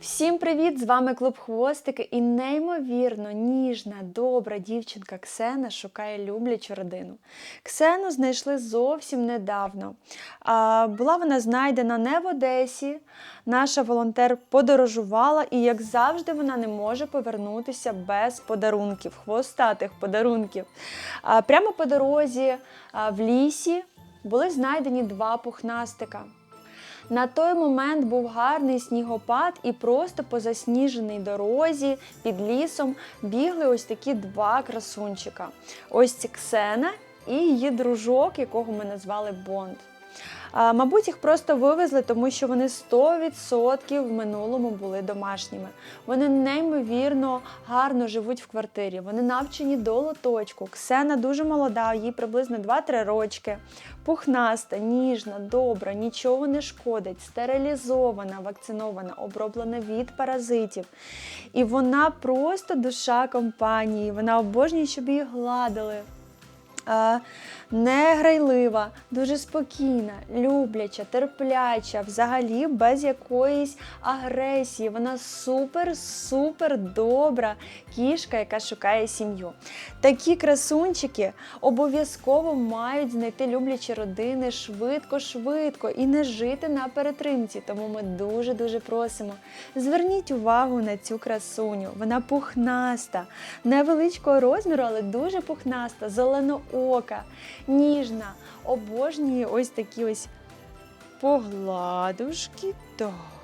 Всім привіт! З вами клуб Хвостики і неймовірно ніжна, добра дівчинка Ксена шукає люблячу родину. Ксену знайшли зовсім недавно. Була вона знайдена не в Одесі. Наша волонтер подорожувала, і, як завжди, вона не може повернутися без подарунків, хвостатих подарунків. Прямо по дорозі в лісі були знайдені два пухнастика. На той момент був гарний снігопад, і просто по засніженій дорозі під лісом бігли ось такі два красунчика. Ось ці Ксена і її дружок, якого ми назвали Бонд. Мабуть, їх просто вивезли, тому що вони 100% в минулому були домашніми. Вони неймовірно гарно живуть в квартирі. Вони навчені до лоточку. Ксена дуже молода, їй приблизно 2-3 рочки. Пухнаста, ніжна, добра, нічого не шкодить, стерилізована, вакцинована, оброблена від паразитів. І вона просто душа компанії. Вона обожнює, щоб її гладили. Е, не грайлива, дуже спокійна, любляча, терпляча, взагалі без якоїсь агресії. Вона супер-супер добра кішка, яка шукає сім'ю. Такі красунчики обов'язково мають знайти люблячі родини швидко-швидко і не жити на перетримці. Тому ми дуже-дуже просимо. Зверніть увагу на цю красуню. Вона пухнаста, невеличкого розміру, але дуже пухнаста, зеленоока, ніжна, обожнює ось такі ось погладушки. Так.